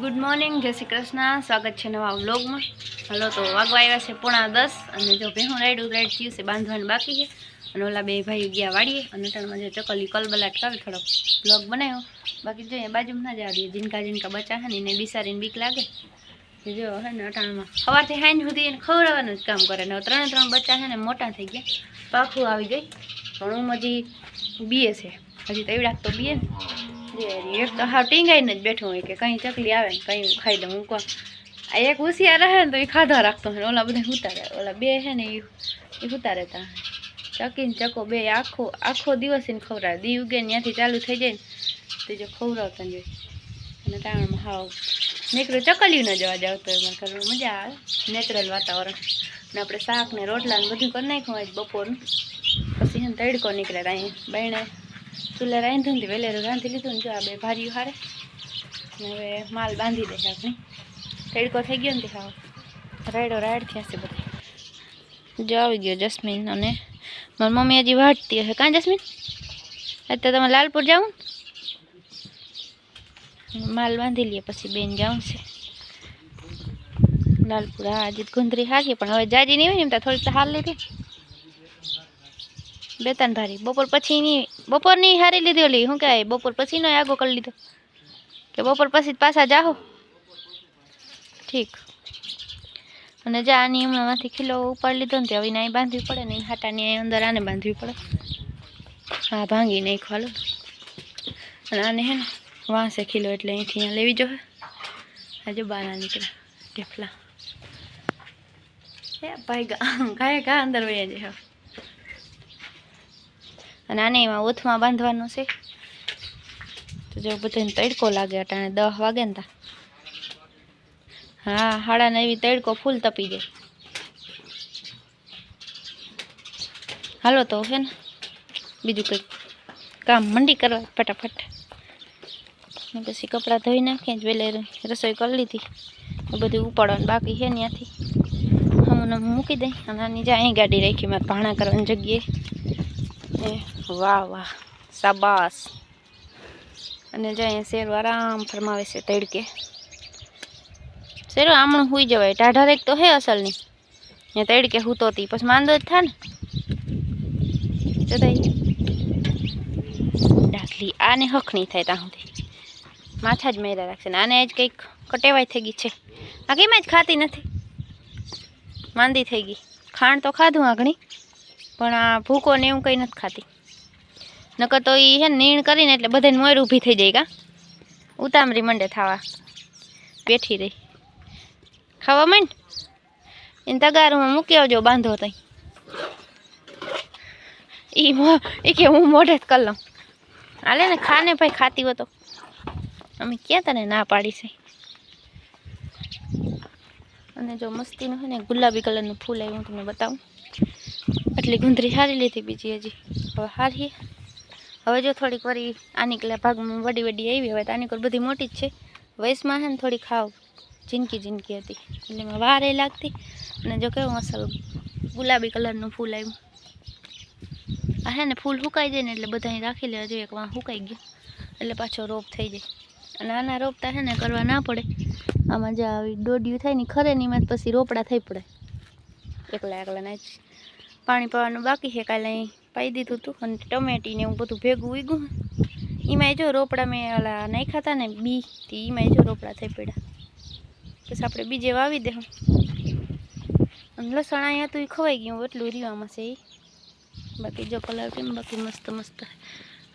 Good morning જય શ્રી કૃષ્ણ. સ્વાગત છે નવા વ્લોગમાં. હલો, તો વાગવા આવ્યા છે પોણા દસ અને જો ભેહું રાઈડ રાઈડ થયું છે, બાંધવાનું બાકી છે. અને ઓલા બે ભાઈ ગયા વાળીએ અને ત્રણમાં જો ચકલી કલબલાટ કરે થોડોક બ્લોગ બનાવ્યો. બાકી જો એ બાજુમાં ના જ આવીએ જીનકા જીનકા બચા છે ને બિસારીને બીક લાગે. જો હે ને, અટાણમાં સવારથી હાઈન સુધી એને ખવડાવવાનું જ કામ કરે. ને ત્રણે ત્રણ બચ્ચા છે ને, મોટા થઈ ગયા. પાખું આવી ગઈ. પણ હું હજી બીએ છે. હજી તો એવડાક તો બીએ ને. એક તો હાવ ટીંગાઈને જ બેઠું હોય કે કંઈ ચકલી આવે ને કંઈ ખાઈ દઉં હું આ એક હોશિયાર રહે ને તો એ ખાધા રાખતો હોય ઓલા બધા ઉતારે ઓલા બે છે ને એ ઉતારે તા. ચકીને ચકો બે. આખો આખો દિવસ એને ખવડાવે. દી ઉગે ત્યાંથી ચાલુ થઈ જાય ને તો જો ખવડાવતા જ અને ટાણામાં હાવ નીકળ્યું. ચકલ્યું ન જવા જાવ તો એમાં ઘરમાં. મજા આવે. નેચરલ વાતાવરણ. ને આપણે શાક ને રોટલા ને બધું કરી નાખ્યું આજ બપોરનું. પછી તડકો નીકળે અહીંયા બાયણે ચૂલે રાંધું ને વેલેરું રાંધી લીધું ને જો આ બે ભારીયું હારે ને હવે માલ બાંધી દે આપણે તડકો થઈ ગયો ને તે હાવ રાયડો રાયડ થયા છે બધી જો આવી ગયો જસ્મીન અને મારી મમ્મી હજી વાટતી હશે કાં જસ્મીન અત્યારે તમે લાલપુર જાઉં માલ બાંધી લઈએ પછી બેન જાઉં છે લાલપુર હા હજી તો ગુંદરી હારી પણ હવે જાજી નહીં હોય ને એમ તો થોડીક તો હાલ લીધી બે ત્રણ ભારી બપોર પછી બપોરની બપોર હારી લીધી ઓલી, શું કહેવાય, બપોર પછી નો આગો કરી લીધો. કે બપોર પછી પાછા જાઓ ઠીક. અને જા, આની હમણાંમાંથી ખીલો ઉપાડી લીધો ને તે હવે નાઈ બાંધવી પડે ને હાટાની અંદર આને બાંધવી પડે. હા, ભાંગી નહીં ખાલો. અને આને હે ને, વાંસે ખીલો એટલે અહીંથી અહીંયા લેવી જોઈએ આજે બાના નીકળ્યા, ઢેફલા. હે, ભાઈ ગા, ગાય ગા અંદર વયા જાય અને આને એમાં ઓથમાં બાંધવાનું છે. તો જો બધાને તડકો લાગે અટાણે દસ વાગે ને તા. હા, હાડાને એવી તડકો ફૂલ તપી જાય. હાલો તો છે ને, બીજું કંઈક કામ મંડી કરવા ફટાફટ. પછી કપડાં ધોઈ નાખીએ વેલે રસોઈ કરી લીધી. બધું ઉપાડવાનું બાકી છે ત્યાંથી હું મૂકી દઈ અને આની જાય અહીં ગાડી રાખી, મારે ભાણા કરવાની જગ્યાએ. એ વાહ વાહ સાબાસ અને જો અહીંયા શેરો આરામ ફરમાવે છે તડકે. શેરો આમણું હુઈ જવાય. ટાઢા રેક તો હે અસલની. અહીંયા તડકે હૂતો હતી પછી માંદો જ થાય ને જતાઈ ડાકલી, આને હખણી થાય ત્યાં સુધી. માથા જ મેરા રાખશે ને. આને જ કંઈક કટેવાય થઈ ગઈ છે. આ કેમ જ ખાતી નથી? માંદી થઈ ગઈ. ખાંડ તો ખાધું આગણી પણ આ ભૂકો ને એવું કંઈ નથી ખાતી. નકર તો એ છે ને નીણ કરીને એટલે બધાને મોયર ઊભી થઈ જાય કા. ઉતામરી મંડે થવા. બેઠી રહી. ખાવા માંડ? એને તગારમાં મૂકી આવજો, બાંધો તઈ. એ કે હું મોઢે જ કરી લઉં. હાલે ને, ખાને ભાઈ ખાતી હો તો. અમે ક્યાં તને ના પાડી છે? અને જો મસ્તીનું છે ને ગુલાબી કલરનું ફૂલ આવ્યું હું તમને બતાવું. એટલી ગુંદરી સારી લીધી બીજી હજી. હવે સારી હવે જો થોડીક વળી આની ભાગમાં વડી વડી આવી હવે તો આની કોર બધી મોટી જ છે. વયસમાં છે ને થોડી ખાવ જિંદગી જિંદગી હતી. એટલે મેં વાર એ લાગતી. અને જો કેવું અસલ ગુલાબી કલરનું ફૂલ આવ્યું. આ હે ને ફૂલ સુકાઈ જાય ને એટલે બધા રાખી લેવા જોઈએ કે વાં સુકાઈ ગયું. એટલે પાછો રોપ થઈ જાય. અને આના રોપતા છે ને કરવા ના પડે. આમાં જે આવી દોડ્યું થાય ને ખરે નહીં એમાં પછી રોપડા થઈ પડે. એકલા એકલા ના જ પાણી પાવાનું બાકી છે કાલે અહીં. પાઈ દીધું હતું અને ટમેટી ને એવું બધું ભેગું ઉગ્યું. એમાંય જો રોપડા મેં ઓલા નાખ્યા હતા ને બી, તે એમાંય જો રોપડા થઈ પડ્યા. પછી આપણે બીજે વાવી દે અને લસણ અહીંયા તો એ ખવાઈ ગયું, એટલું રીવામાં છે એ બાકી જો કલર કેમ બાકી મસ્ત મસ્ત.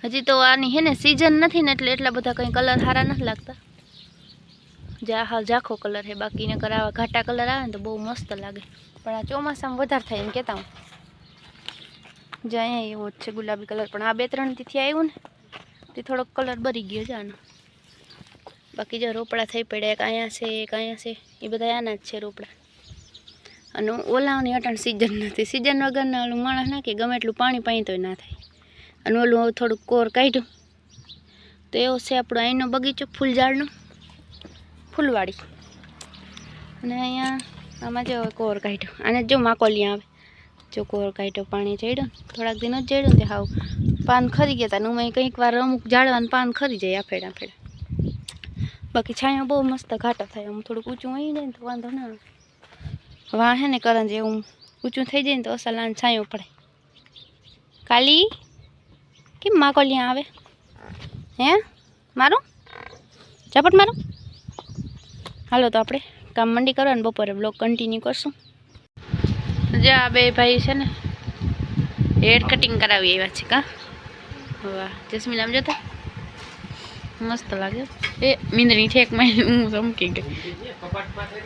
હજી તો આની હે ને સિઝન નથી ને એટલે એટલા બધા કંઈ કલર સારા નથી લાગતા. જા, હાલ ઝાખો કલર છે બાકી ને કરાવા ઘાટા કલર આવે ને તો બહુ મસ્ત લાગે. પણ આ ચોમાસામાં વધારે થાય એમ કહેતા હું. જે અહીંયા એવો જ છે ગુલાબી કલર. પણ આ બે ત્રણથી આવ્યું ને, તે થોડોક કલર બરી ગયો છે આનો. બાકી જો રોપડા થઈ પડ્યા, એક અહીંયા છે, એક અહીંયા છે, એ બધા આના જ છે રોપડા. અને ઓલાની અટાણ સિઝન નથી. સિઝન વગરના ઓલું માણસ નાખે, ગમે એટલું પાણી પાણી તોય ના થાય. અને ઓલું થોડુંક કોર કાઢ્યું. તો એવો છે આપણો અહીંનો બગીચો ફૂલ ઝાડનો ફૂલવાડી. અને અહીંયા આમાં જો કોર કાઢ્યો. અને જો માકોલિયા આવે. જો કોર પાણી ચડ્યો. થોડાક દિન જ ચડ્યું તે હાવ પાન ખરી ગયા હતા હું ઉમાં કંઈક વાર અમુક ઝાડવાનું પાન ખરી જાય આફેડા આફેડા. બાકી છાંયો બહુ મસ્ત ઘાટો થાય, આમ થોડુંક ઊંચું આવી જાય ને તો વાંધો ના વાહ હે ને કરંજ એવું ઊંચું થઈ જાય ને તો અસલાન છાંયો પડે. કાલી, કેમ માકોલિયા આવે? હે? મારું? ઝપટ મારું? હાલો તો આપણે કામ મંડી કરવા ને બપોરે બ્લોગ કન્ટિન્યુ કરશું. જે આ બે ભાઈ છે ને હેર કટિંગ કરાવી આવ્યા છે કા? વાહ, જસ્મીન આમ જોતા? મસ્ત લાગે. એ મીંદડી ઠેકમાં હું સમકી ગઈ.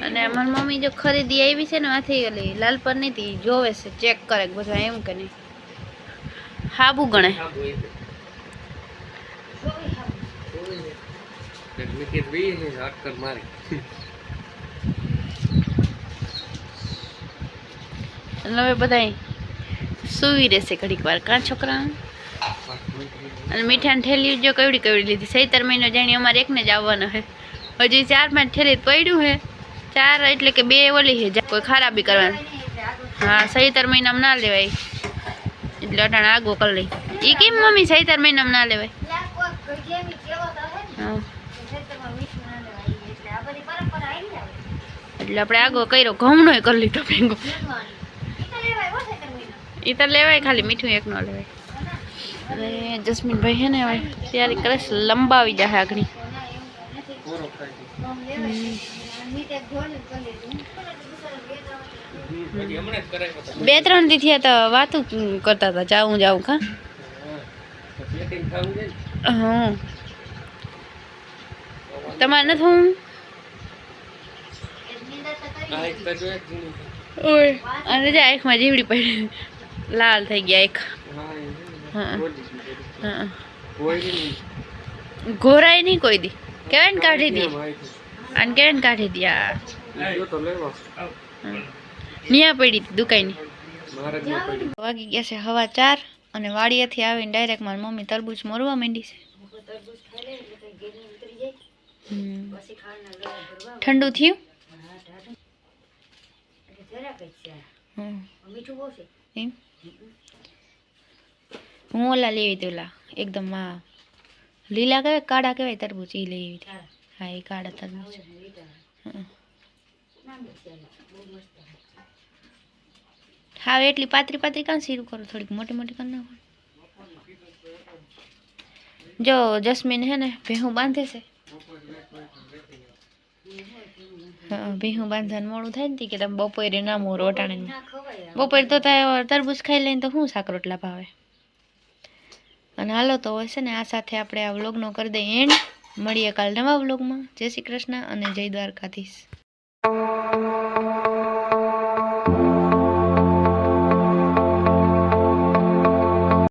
અને મારી મમ્મી જો ખરીદી આવી છે ને, આથી ઓલી લાલ પર નહીં જોવે છે ચેક કરે બધું એમ કે નહીં. હાબુ ગણે. એટલે હવે બધા સુવી રહેશે ઘડીક વાર, કાં છોકરા? અને મીઠાની થેલી જો કવડી કવડી લીધી. સૈતર મહિનો જાણી અમારે એકને જ આવવાનો છે. હજી ચાર પાંચ થેલી પડ્યું છે. ચાર એટલે કે બે ઓલી છે. કોઈ ખરાબી કરવાની. હા, સૈતર મહિનામાં ના લેવાય. એટલે અટાણે આગો કરી લઈ. એ કેમ મમ્મી સૈતર મહિનામાં ના લેવાય? એટલે આપણે આગો કર્યો. ઘઉંનો કરી લીધો ભેગો. એ તો લેવાય ખાલી મીઠું એક ન લેવાય. અને જસ્મીનભાઈ છે ને હવે તૈયારી કરે છે લંબાવી જાય આગળ. બે ત્રણ દી થયા તો વાતું કરતા હતા જાઉં જાઉં કા? હા. તમારે નથી હું ઓય અને જે આંખમાં જીવડી પડી. લાલ થઈ ગયા એક. હા હા. ઘોરાય નહીં કોઈ દી. કેવાય ને કાઢી દે. અને કેવાય ને કાઢી દે આ. નિયા પડી હતી દુકાની વાગી ગયા છે હવા ચાર અને વાડીએથી આવીને ડાયરેક્ટ મારી મમ્મી તરબૂચ મોરવા માંડી છે. હમ. ઠંડુ થયું? હમ. એમ હું ઓલા લેવી હતી ઓલા એકદમ હા લીલા કહેવાય કાળા કહેવાય તરબૂચ એ લેવી હતી હા એ કાળા તરબૂચ હા એટલી પાતરી પાતરી કાં શીરું કરો થોડીક મોટી મોટી કરી નાખો જો જસ્મીન હે ને ભેહું બાંધે છે ભેહું બાંધન મોડું થાય ને કે તમે બપોરે ના મોર ઓટાણે બપોરે તો તરબૂચ ખાઈ લઈને તો શું શાક રોટલા ભાવે? અને હાલો તો હશે છે ને આ સાથે આપણે આ વ્લોગનો કરી દઈએ એન્ડ. મળીએ કાલ નવા વ્લોગમાં. જય શ્રી કૃષ્ણ અને જય દ્વારકાધીશ.